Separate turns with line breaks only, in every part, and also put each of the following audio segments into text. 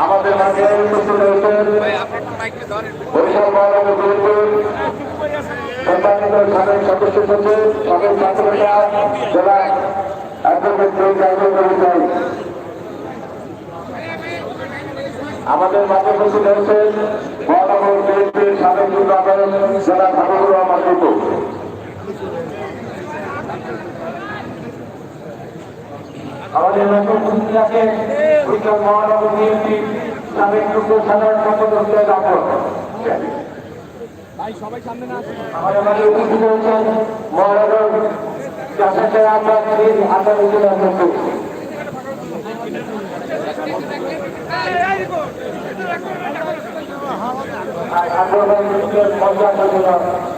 আমাদের মাঝে উপস্থিত রয়েছেন বরিশাল মহানগর বিএনপির সম্মানিত সাবেক আমাদের মাঝে উপস্থিত রয়েছেন মহানগর বিএনপির সাবেক আহ্বায়ক জেলা ভাবুর রহমান আমাদের নতুন কুমিল্লাকে উত্তর মহানগর বিএনপি সাবেক যুগ্ম সাধারণ সম্পাদক রাখুন আমাদের মাঝে উপস্থিত হয়েছেন মহানগর চাষাচার আমরা আগামী জেলার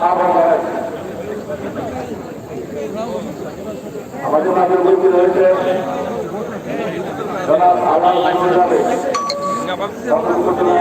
আহ্বান আমাদের মাঝে উপস্থিত হয়েছে জনাব আল্লাহ মাইনুল যাবে উপজেলা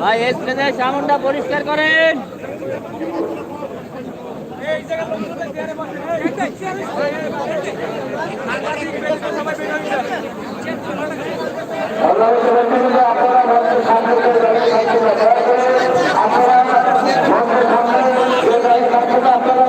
ভাই স্ক্রিনে সামনটা পরিষ্কার করেন।
আপনারা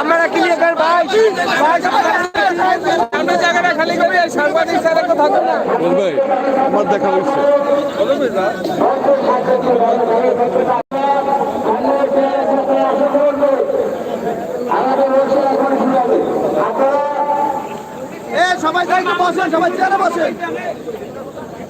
আমরা ক্লিয়ার ভাই। জায়গাটা খালি করে সাংবাদিক স্যার একটা থাকুন না
ভাই আমার দেখা হয়েছে
সবাই বসেন সবাই চেয়ারে বসেন।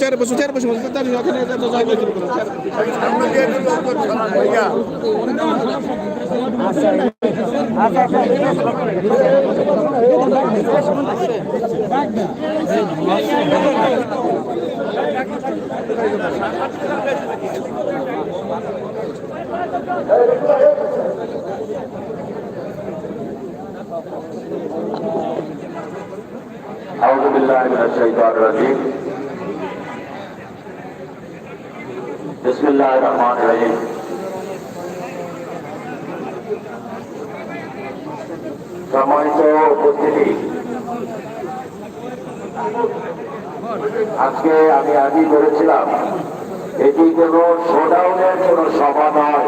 চেয়ারে বসুন চেয়ারে বসুন দাঁড়িয়ে ওখানে
بالله من الشيطان الرجيم بسم الله الرحمن الرحيم সম্মানিত উপস্থিতি আজকে আমি আগেই বলেছিলাম এটি কোনো শোডাউনের কোনো সভা নয়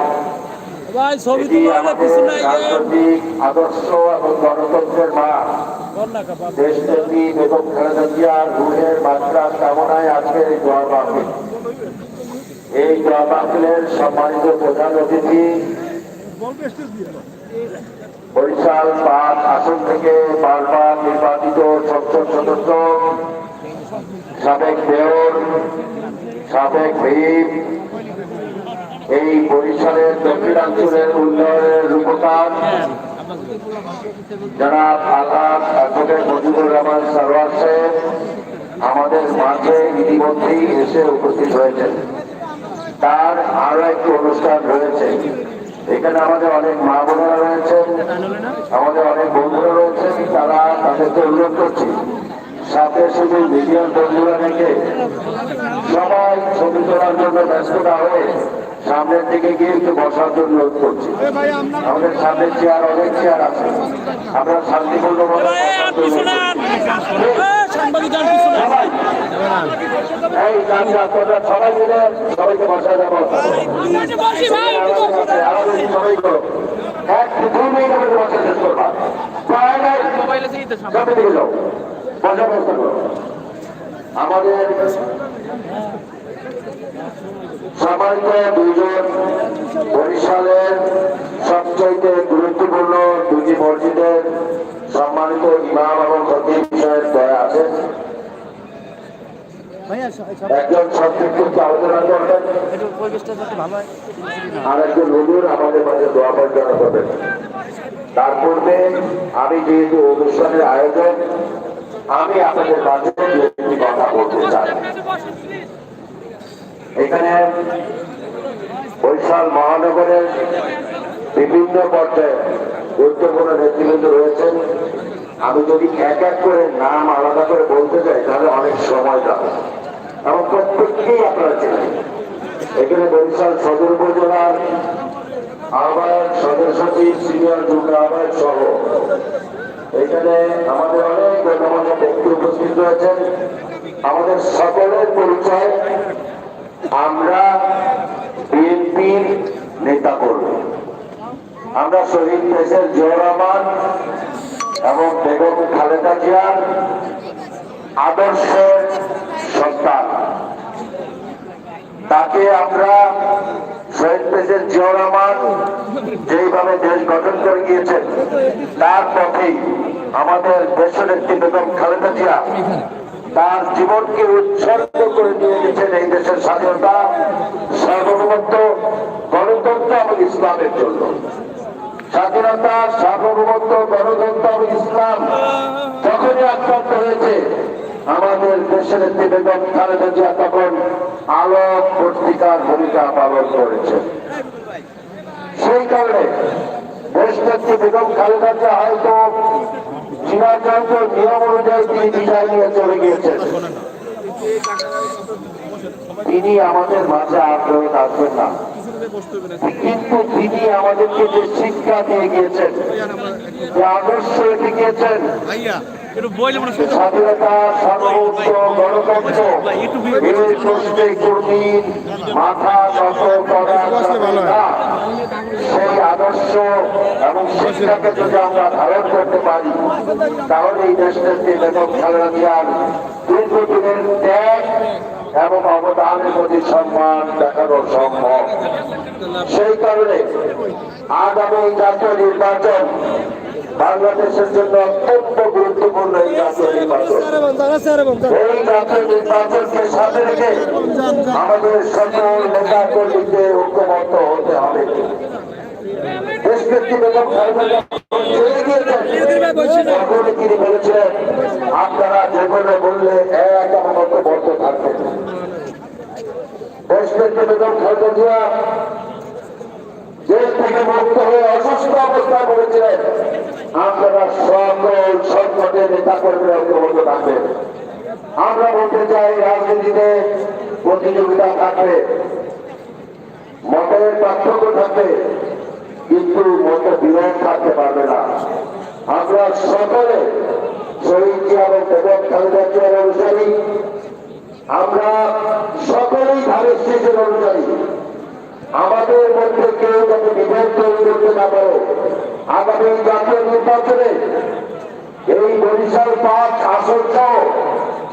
ভাই ছবি
এটি আমাদের রাজনৈতিক আদর্শ এবং গণতন্ত্রের মা কামনায় আজকের এই এই মাহফিলের সম্মানিত প্রধান অতিথি বরিশাল পাঁচ আসন থেকে বারবার নির্বাচিত সংসদ সদস্য, সাবেক মেয়র, সাবেক ভিপ, এই বরিশালের দক্ষিণাঞ্চলের উন্নয়নের রূপকার যারা আল্লাহ অ্যাডভোকেট মুজিবুর রহমান সারোয়ার সাহেব আমাদের মাঝে ইতিমধ্যেই এসে উপস্থিত হয়েছেন। তার আরও একটি অনুষ্ঠান রয়েছে। এখানে আমাদের অনেক মা বোনেরা রয়েছেন, আমাদের অনেক বন্ধুরা রয়েছেন, তারা তাদেরকে অনুরোধ করছি, সাথে শুধু মিডিয়ার বন্ধুরা রেখে সবাই ছবি তোলার জন্য ব্যস্ত না হয়ে সামনের দিকে গিয়ে একটু বসার জন্য অনুরোধ করছি। আমাদের সামনে চেয়ার অনেক চেয়ার আছে। আমরা শান্তিপূর্ণ সবাই এই কাজটা তোমরা সবাই মিলে সবাইকে বসায় দেবো সবাই করো এক দু মিনিটের বসে শেষ করবা। সামনে দিকে যাও। বসার ব্যবস্থা করো। আমাদের সম্মানিত দুজন বরিশালের সবচাইতে গুরুত্বপূর্ণ দুটি মসজিদের সম্মানিত ইমাম এবং খতিব সাহেব দয়া আছেন। একজন আলোচনা করবেন আর একজন হুজুর আমাদের মাঝে দোয়া পরিচালনা করবেন। তার পূর্বে আমি যেহেতু অনুষ্ঠানের আয়োজন আমি আপনাদের মাঝে কথা বলতে চাই। এখানে বৈশাল মহানগরের বিভিন্ন পর্যায়ে গুরুত্বপূর্ণ নেতৃবৃন্দ রয়েছেন। আমি যদি এক এক করে নাম আলাদা করে বলতে যাই, তাহলে অনেক সময় যাবে। এবং প্রত্যেককেই আপনারা চেনেন। এখানে বরিশাল সদর উপজেলার আহ্বায়ক, সদর সচিব, সিনিয়র যুগ্ম আহ্বায়ক সহ এখানে আমাদের অনেক গণ্যমান্য ব্যক্তি উপস্থিত রয়েছেন। আমাদের সকলের পরিচয় আমরা বিএনপির নেতা কর্মী। আমরা শহীদ জিয়া রহমান এবং বেগম খালেদা জিয়ার আদর্শের সন্তান। তাকে আমরা শহীদ প্রেসিডেন্ট জিয়া রহমান যেইভাবে দেশ গঠন করে গিয়েছেন, তার পথেই আমাদের দেশনেত্রী বেগম খালেদা জিয়া তার জীবনকে উৎসর্গ করে দিয়ে গেছেন এই দেশের স্বাধীনতা, সার্বভৌমত্ব, গণতন্ত্র এবং ইসলামের জন্য। স্বাধীনতা, সার্বভৌমত্ব, গণতন্ত্র এবং ইসলাম যখনই আক্রান্ত হয়েছে, আমাদের দেশের বেগম খালেদা জিয়া তখন আলোক পত্রিকার ভূমিকা পালন করেছে সেই কারণে দেশনেত্রী বেগম খালেদা জিয়া হয়তো নিয়ম অনুযায়ী তিনি নিয়ে চলে গিয়েছেন। তিনি আমাদের মাঝে আগ্রহ থাকবেন না। কিন্তু তিনি আমাদেরকে যে শিক্ষা দিয়ে গিয়েছেন যে আদর্শ রেখে গিয়েছেন স্বাধীনতা সার্বভৌমত্ব গণতন্ত্র এই প্রশ্নে কর্মীর মাথা নত করা সেই আদর্শ এবং শিক্ষাকে যদি আমরা ধারণ করতে পারি, তাহলে এই দেশের যে খালেদা জিয়ার দীর্ঘদিনের ত্যাগ এবং অবদানের প্রতি সম্মান দেখানো সম্ভব। সেই কারণে আগামী জাতীয় নির্বাচন বাংলাদেশের জন্য অত্যন্ত গুরুত্বপূর্ণ এই জাতীয় নির্বাচন। এই জাতীয় নির্বাচনকে সাথে রেখে আমাদের সকল নেতা কর্মীদের ঐক্যবদ্ধ আপনারা যেগুলো বললে এক আমার বদ্ধ থাকবেন আমরা প্রতিযোগিতা থাকবে মতের পার্থক্য থাকবে। কিন্তু মত বিরোধ থাকতে পারবে না। আমরা সকলে আমরা সকলেই আমাদের মধ্যে কেউ এই পাঁচ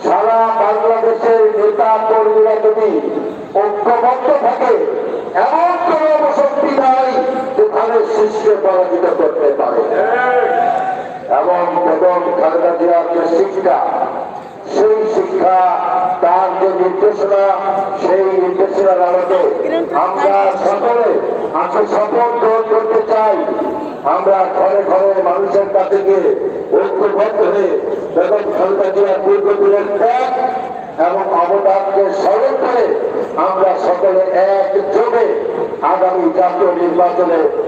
সারা বাংলাদেশের নেতা কর্মীরা যদি ঐক্যবদ্ধ থাকে, এমন কোন অবশক্তি নাই যে ধানের পরাজিত করতে পারে। এবং বেগম খালেদা জিয়ার যে শিক্ষা, সেই শিক্ষা তার যে নির্দেশনা, সেই নির্দেশনার আলোকে আমরা সকলে আজকে শপথ গ্রহণ করতে চাই। আমরা ঘরে ঘরে মানুষের কাছে গিয়ে ঐক্যবদ্ধ হয়ে বেগম খালেদা জিয়ার দীর্ঘদিনের ত্যাগ এবং অবদানকে স্মরণ করে আমরা সকলে একযোগে আগামী জাতীয় নির্বাচনে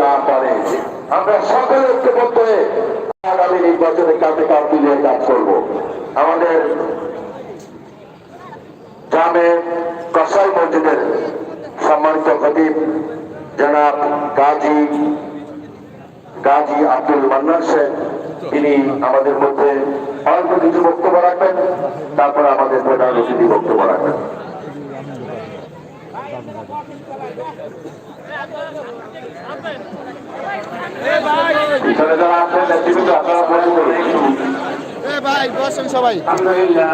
না পারে। আমরা সকলে ঐক্যবদ্ধ হয়ে আগামী নির্বাচনে কাঁধে কাঁধ মিলিয়ে কাজ করব? আমাদের গ্রামে কসাই
মসজিদের সম্মানিত খতিব জনাব গাজী গাজী আব্দুল মান্নান শেখ তিনি আমাদের মধ্যে অল্প কিছু বক্তব্য রাখবেন, তারপর আমাদের প্রধান অতিথি বক্তব্য রাখবেন। পিছনে যারা আছেন নেতৃবৃন্দ আপনারা বসে পড়ুন
ভাই বসেন সবাই।
আলহামদুলিল্লাহ।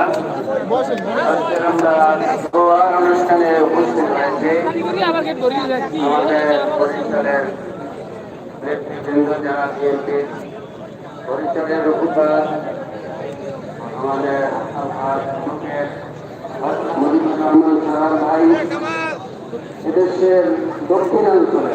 বসেন
আজকের আমরা দোয়ার অনুষ্ঠানে উপস্থিত হয়েছি। আমাদের পরিষদের নেতৃবৃন্দ যারা বিএনপির পরিষদের উপকার আমাদের মুজিবুর রহমান ভাই এদেশের দক্ষিণাঞ্চলে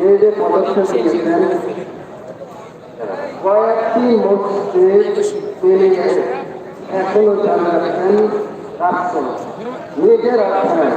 এই যে পদক্ষেপ নিয়েছেন কয়েকটি মসজিদ তিনি এখনও রাখছেন রাখছেন। নিজে রাখছেন